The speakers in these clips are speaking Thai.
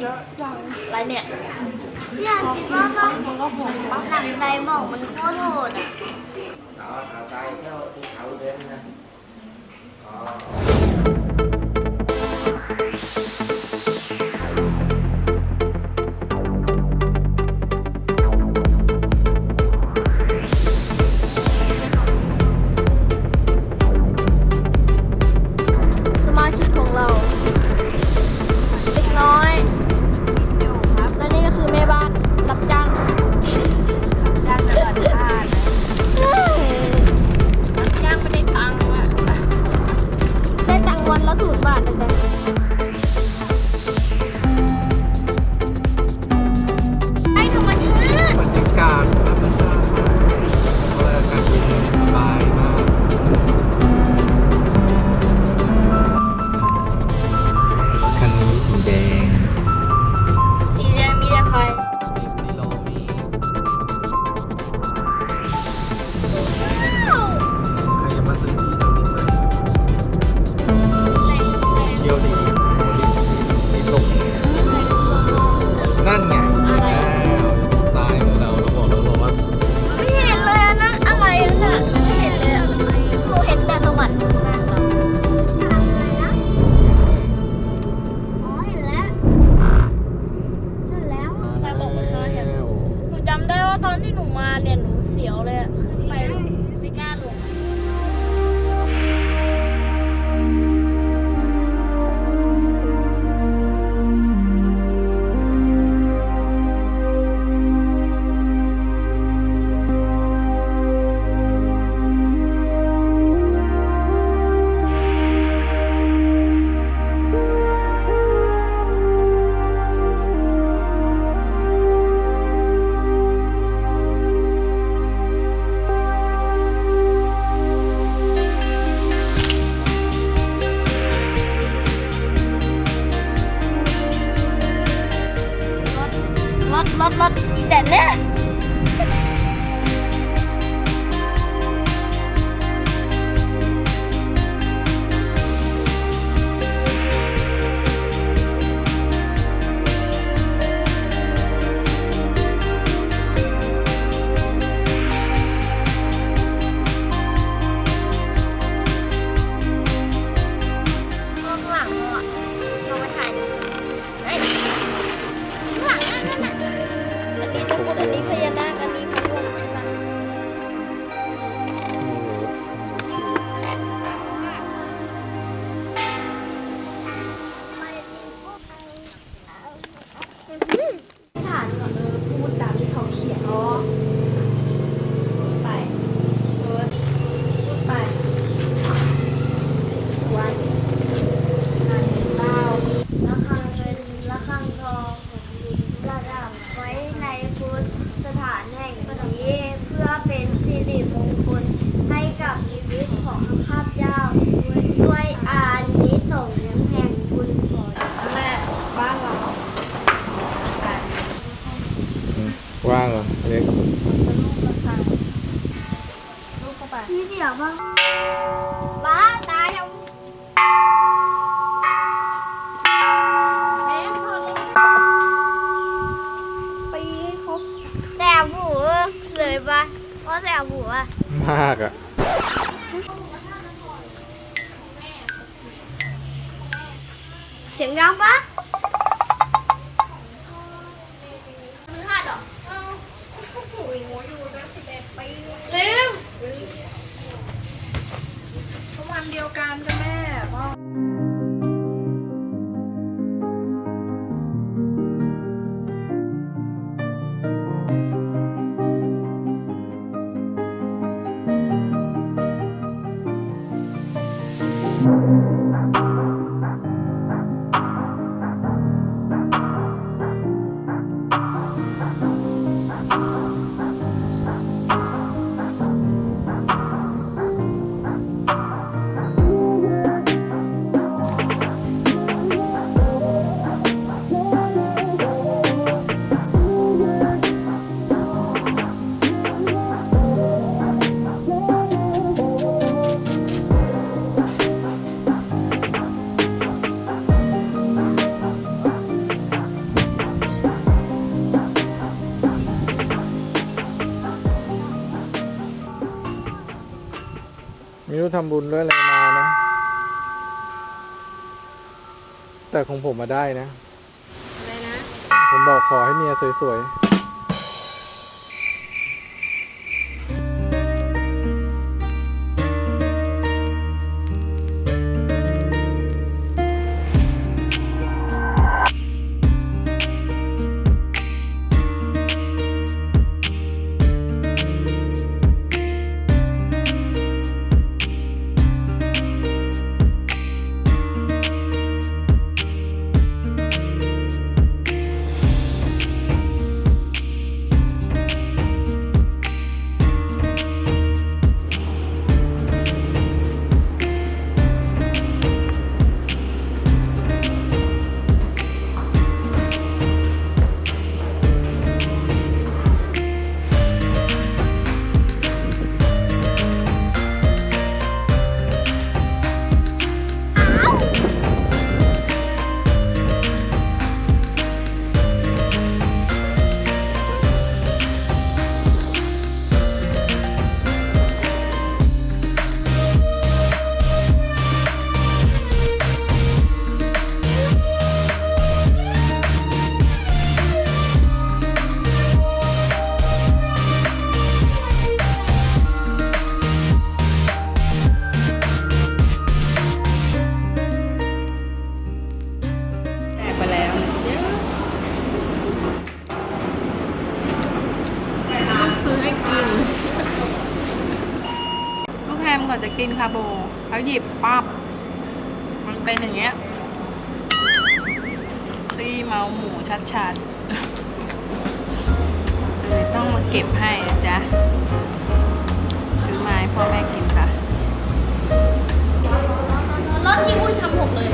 เยอะจังอะไรเนี่ยพี่ยากคิดว่าบ้มันก็หงปั๊บหลังไซมอกมันโคตรโหดอะ đó thả tay theo cái khẩu thêm nha 真 เลยปะเพราะแสบหัวมากอะเสียงดังปะมือขาดหรอเร็ววันเดียวกันจ้ะแมู่้ทำบุญด้วยอะไรมานะ แต่ของผมมาได้นะ อะไรนะ ผมบอกขอให้เมียสวยๆ ก็บให้นะจ๊ะ ซื้อมาให้พ่อแม่กินค่ะ รถที่อุ้ยทำหกเลย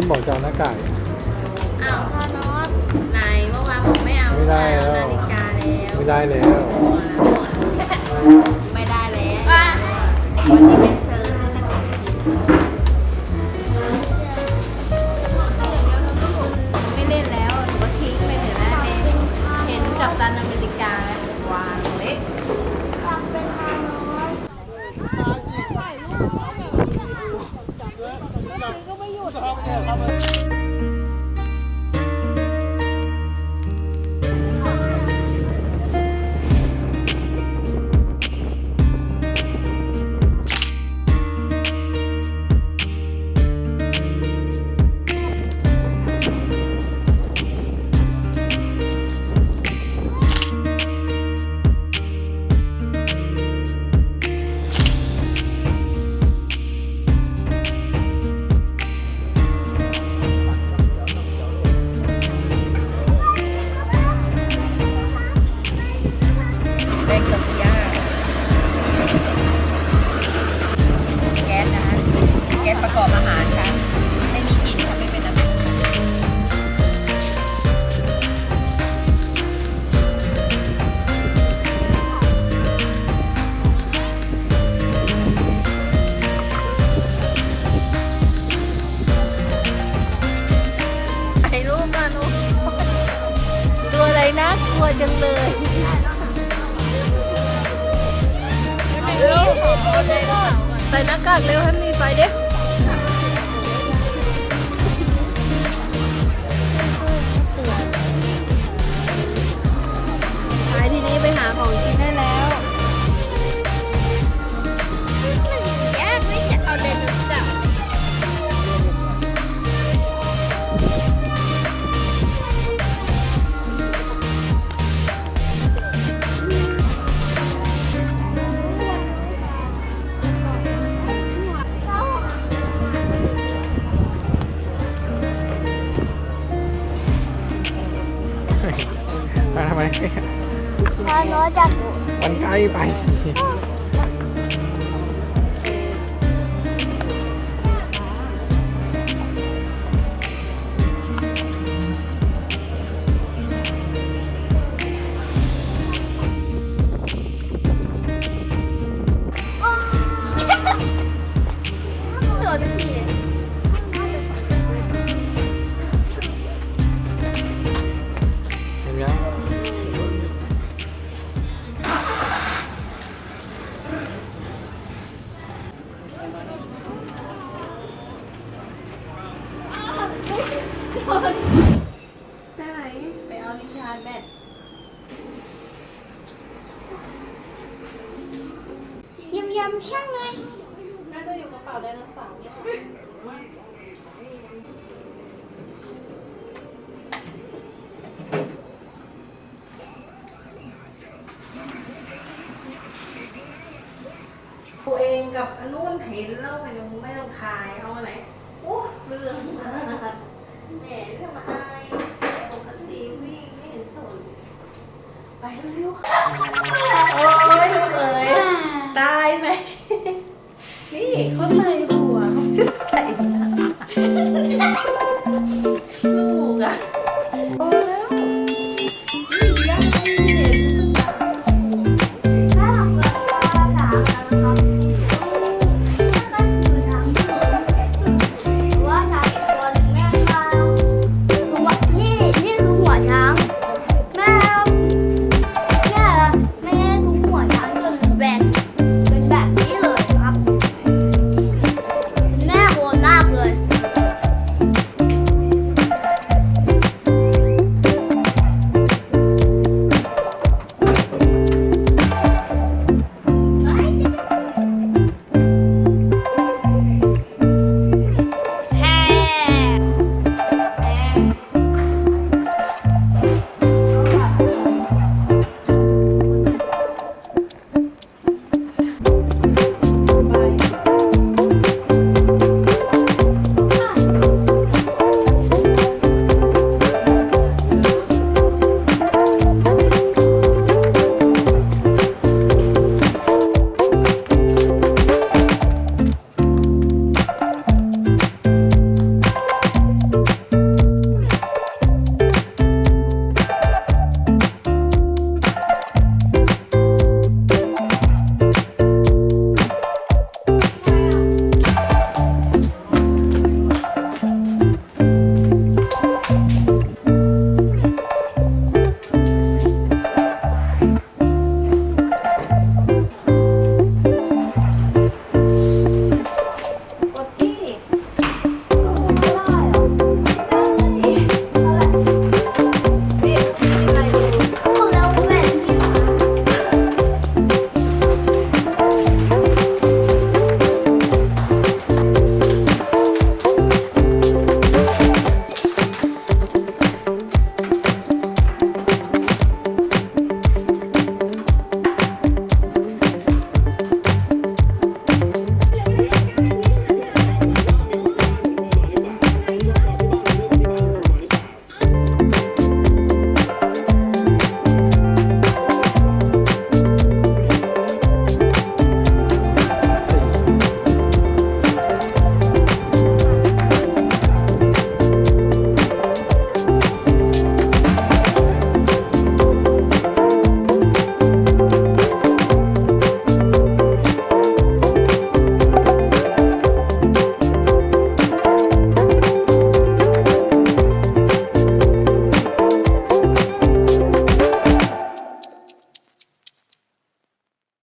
นิ่มบอกจะเอาหน้ากาก อ้าวพ่อน็อตไหนเมื่อวานบอไม่เอาไม่ได้แล้ว นาฬิกาแล้วไม่ได้แล้ว ไม่ได้แล้ว วันนี้ไม่ส ไหมวันน้อยจากวันใกล้ไป ตัวเองกับอันนู้นเห็นแล้วมันยังไม่ต้องคายเอาอะไรโอ้เรื่องมากแหมทำไมอายปกติวิ่งไม่เห็นสนไปเร็วๆค่ะโอ้ยเอ๋ยตายไหมนี่เขาใส่